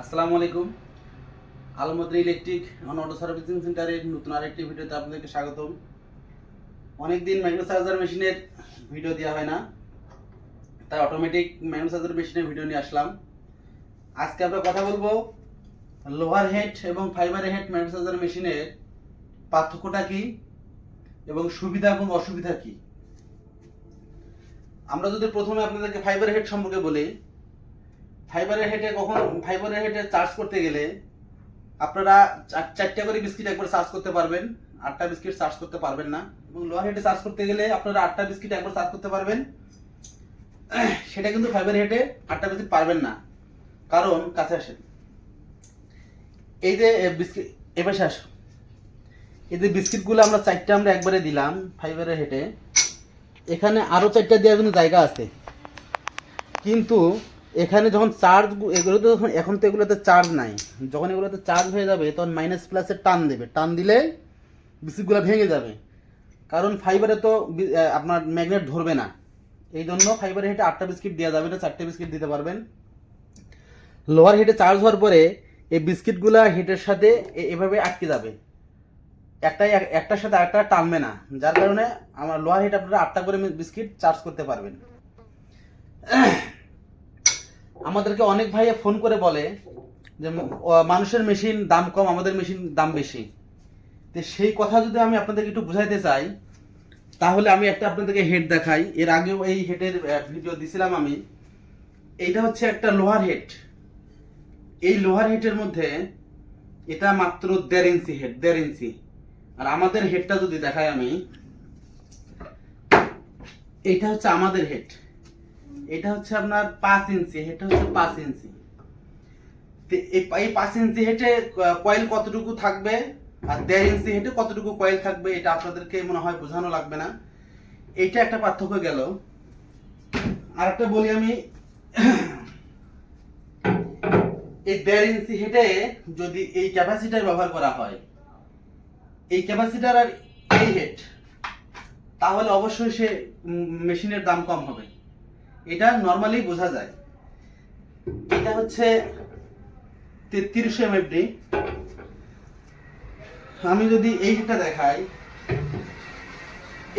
আসসালামু আলাইকুম। আলমদ্রি ইলেকট্রিক অন অটো সার্ভিসিং সেন্টারের নতুন আরেকটি ভিডিওতে আপনাদেরকে স্বাগতম। অনেকদিন ম্যাগনো চার্জার মেশিনের ভিডিও দেওয়া হয় না। তাই অটোমেটিক ম্যাগনো চার্জার মেশিনের ভিডিও নিয়ে আসলাম। আজকে আমরা কথা বলব লোহার হেড এবং ফাইবার হেড ম্যাগনো চার্জার মেশিনের পার্থক্যটা কি এবং সুবিধা এবং অসুবিধা কি? আমরা যদি প্রথমে আপনাদেরকে ফাইবার হেড সম্পর্কে বলি ফাইবারের হেডে কখন ফাইবারের হেডে চার্জ করতে গেলে আপনারা চার- চারটা করে বিস্কিট একবার চার্জ করতে পারবেন, আটটা বিস্কিট চার্জ করতে পারবেন না। এবং লোহার হেডে চার্জ করতে গেলে আপনারা আটটা বিস্কিট একবার চার্জ করতে পারবেন। সেটা কিন্তু ফাইবার হেডে আটটা বিস্কিট পারবেন না। কারণ, কাছে আসেন। এই যে বিস্কিট এবার আসো এই যে বিস্কিটগুলো আমরা চারটা আমরা একবারে দিলাম ফাইবারের হেডে এখানে আরও চারটা দেওয়ার কিন্তু জায়গা আছে। কিন্তু এখানে যখন চার্জ এগুলো তো এখন তো এগুলোতে চার্জ নাই। যখন এগুলোতে চার্জ হয়ে যাবে, তখন মাইনাস প্লাসে টান দেবে। টান দিলে বিস্কিটগুলো ভেঙে যাবে। কারণ ফাইবারে তো আপনার ম্যাগনেট ধরবে না। এই জন্য ফাইবারে হেঁটে আটটা বিস্কিট দেওয়া যাবে না, চারটে বিস্কিট দিতে পারবেন। লোহার হেঁটে চার্জ হওয়ার পরে এই বিস্কিটগুলো হেঁটের সাথে এভাবে আটকে যাবে। একটাই একটার সাথে আরেকটা টানবে না। যার কারণে আমার লোহার হেঁটে আপনারা আটটা করে বিস্কিট চার্জ করতে পারবেন। আমাদেরকে অনেক ভাইয়া ফোন করে বলে যে মানুষের মেশিন দাম কম, আমাদের মেশিন দাম বেশি। তো সেই কথা যদি আমি আপনাদেরকে একটু বুঝাইতে চাই, তাহলে আমি একটা আপনাদেরকে হেড দেখাই। এর আগেও এই হেডের ভিডিও দিছিলাম আমি। এইটা হচ্ছে একটা লোহার হেড এই লোহার হেডের মধ্যে এটা মাত্র দেড় ইঞ্চি হেড দেড় ইঞ্চি। আর আমাদের হেডটা যদি দেখাই আমি এটা হচ্ছে আমাদের হেড এটা হচ্ছে আপনার পাঁচ ইঞ্চি এটা হচ্ছে পাঁচ ইঞ্চি। এই পাঁচ ইঞ্চি হেঁটে কয়েল কতটুকু থাকবে আর দেড় ইঞ্চি হেঁটে কতটুকু কয়েল থাকবে, এটা আপনাদেরকে মনে হয় বোঝানো লাগবে না। এইটা একটা পার্থক্য গেল। আর একটা বলি আমি। এই দেড় ইঞ্চি হেঁটে যদি এই ক্যাপাসিটার ব্যবহার করা হয়, এই ক্যাপাসিটার আর এই হেড, তাহলে অবশ্যই সে মেশিনের দাম কম হবে। এটা নর্মালি বোঝা যায়। এটা হচ্ছে তেত্রিশশো এমএফডি। আমি যদি এই হেডটা দেখাই,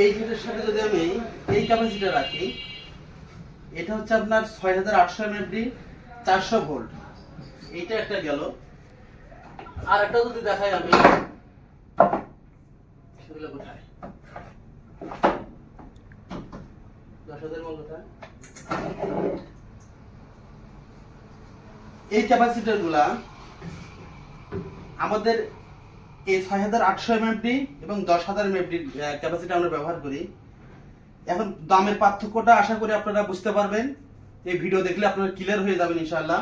এই হেডের সাথে যদি আমি এই ক্যাপাসিটি রাখি, এটা হচ্ছে আপনার ছয় হাজার আটশো এমএফডি, চারশো ভোল্ট। এইটা একটা গেল। আর একটা যদি দেখাই আমি কোথায়? দশ হাজার মূল কোথায়? এই ক্যাপাসিটারগুলা আমাদের এই ছয় হাজার আটশো এমএফডি এবং দশ হাজার এমএফডি ক্যাপাসিটি আমরা ব্যবহার করি। এখন দামের পার্থক্যটা আশা করি আপনারা বুঝতে পারবেন। এই ভিডিও দেখলে আপনারা ক্লিয়ার হয়ে যাবেন ইনশাআল্লাহ।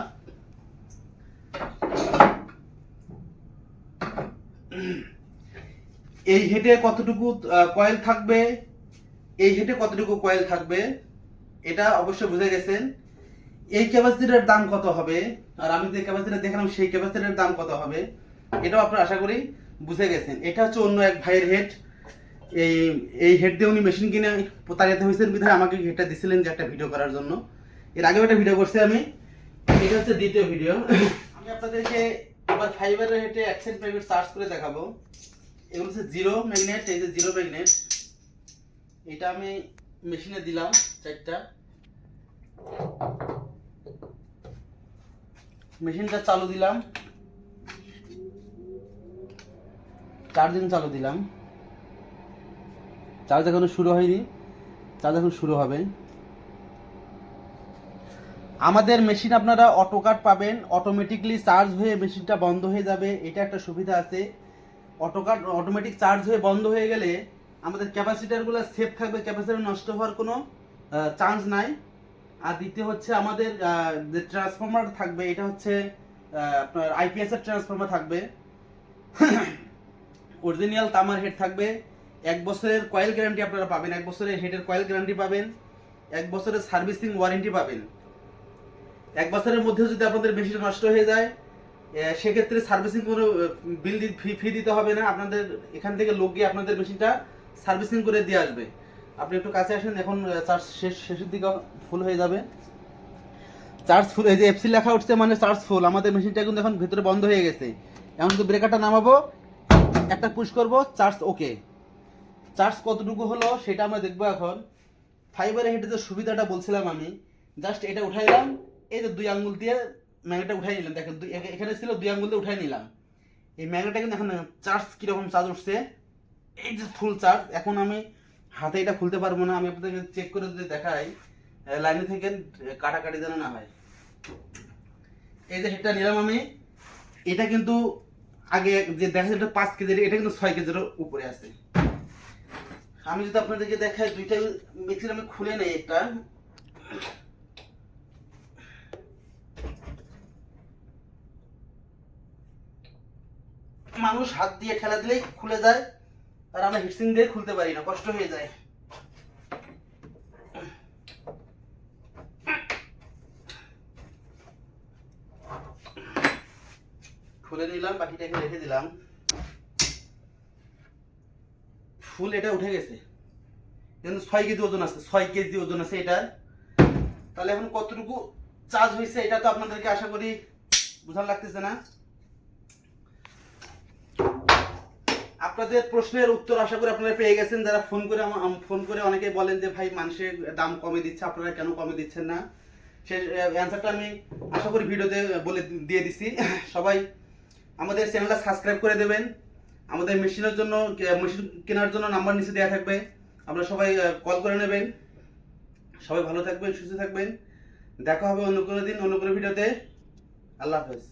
এই হেডে কতটুকু কয়েল থাকবে? এই হেডে কতটুকু কয়েল থাকবে? এটা অবশ্যই বুঝে গেছেন, এই ক্যাপাসিটির দাম কত হবে? আর আমি যে ক্যাপাসিটি দেখালাম, সেই ক্যাপাসিটির দাম কত হবে? এটাও আপনারা আশা করি বুঝে গেছেন। এটা হচ্ছে অন্য এক ভাইয়ের হেড এই এই হেড দিয়ে উনি মেশিন কিনে প্রতারিত হয়েছেন বিধায় আমাকে হেডটা দিছিলেন যে একটা ভিডিও করার জন্য। এর আগেও একটা ভিডিও করছি আমি। এটা হচ্ছে দ্বিতীয় ভিডিও আমি আপনাদেরকে এবার ফাইবারের হেডে অ্যাকসেন্ট প্রাইভেট সার্চ করে দেখাবো। এগুলো হচ্ছে জিরো ম্যাগনেট এই যে জিরো ম্যাগনেট এটা আমি মেশিনে দিলাম চারটা। মেশিনটা চালু দিলাম। চার্জিং চালু দিলাম। চার্জ এখনও শুরু হয়নি। চার্জ এখন শুরু হবে। আমাদের মেশিন আপনারা অটো কাট পাবেন। অটোমেটিকলি চার্জ হয়ে মেশিনটা বন্ধ হয়ে যাবে। এটা একটা সুবিধা আছে। অটো কাট অটোমেটিক চার্জ হয়ে বন্ধ হয়ে গেলে আমাদের ক্যাপাসিটারগুলো সেফ থাকবে, ক্যাপাসিটার নষ্ট হওয়ার কোনো চান্স নাই। আর দ্বিতীয় হচ্ছে আমাদের যে ট্রান্সফর্মার থাকবে, এটা হচ্ছে আপনার আইপিএস এর ট্রান্সফর্মার থাকবে। অরিজিনাল তামার হেড থাকবে। এক বছরের কয়েল গ্যারান্টি আপনারা পাবেন, এক বছরের হেডের কয়েল গ্যারান্টি পাবেন, এক বছরের সার্ভিসিং ওয়ারেন্টি পাবেন। এক বছরের মধ্যে যদি আপনাদের মেশিন নষ্ট হয়ে যায় সেক্ষেত্রে সার্ভিসিং কোনো বিল ফি ফি দিতে হবে না। আপনাদের এখান থেকে লোক গিয়ে আপনাদের মেশিনটা সার্ভিসিং করে দিয়ে আসবে। আপনি একটু কাছে আসেন, এখন চার্জ শেষ, শেষের দিকে ফুল হয়ে যাবে। চার্জ ফুল এই যে এফসি লেখা উঠছে মানে চার্জ ফুল আমাদের মেশিনটা কিন্তু এখন ভিতরে বন্ধ হয়ে গেছে। এখন শুধু ব্রেকারটা নামাবো, একটা পুশ করব, চার্জ ওকে চার্জ কতটুকু হলো সেটা আমরা দেখব এখন। ফাইবারের হেডে যে সুবিধাটা বলছিলাম আমি জাস্ট এটা উঠাইলাম এই যে দুই আঙ্গুল দিয়ে ম্যাগনেটটা উঠাই নিলাম। দেখেন এখানে ছিল দুই আঙ্গুল দিয়ে উঠাই নিলাম। এই ম্যাগনেটটা কিন্তু এখন চার্জ কীরকম চার্জ উঠছে এই যে ফুল চার্জ এখন আমি হাতে এটা খুলতে পারব না, আমি আপনাদের চেক করে যদি দেখাই লাইনে থেকে কাটাকাটি যেন না হয়। এই যে হেডটা নিলাম আমি, এটা কিন্তু আগে যে দেখা যাচ্ছে পাঁচ কেজির এটা কিন্তু ছয় কেজির উপরে আছে। আমি যদি আপনাদেরকে দেখাই, দুইটা মিক্সির আমি খুলে নেই একটা। মানুষ হাত দিয়ে ঠেলা দিলেই খুলে যায়। আর আমরা হিটসিং দিয়ে খুলতে পারি না, কষ্ট হয়ে যায়। খুলে নিলাম বাকিটাকে রেখে দিলাম। ফুল এটা উঠে গেছে। কিন্তু ছয় কেজি ওজন আছে, ছয় কেজি ওজন আছে এটা তাহলে এখন কতটুকু চার্জ হয়েছে এটা তো আপনাদেরকে আশা করি বোঝার লাগতেছে না। আপনাদের প্রশ্নের উত্তর আশা করি আপনারা পেয়ে গেছেন। যারা ফোন করে ফোন করে অনেকে বলেন যে, ভাই, মানুষের দাম কমে দিচ্ছে, আপনারা কেন কমে দিচ্ছেন না? সে অ্যান্সারটা আমি আশা করি ভিডিওতে বলে দিয়ে দিছি। সবাই আমাদের চ্যানেলটা সাবস্ক্রাইব করে দেবেন। আমাদের মেশিনের জন্য মেশিন কেনার জন্য নাম্বার নিচে দেওয়া থাকবে। আপনারা সবাই কল করে নেবেন। সবাই ভালো থাকবেন, সুস্থ থাকবেন। দেখা হবে অন্য কোনো দিন, অন্য কোনো ভিডিওতে। আল্লাহ হাফেজ।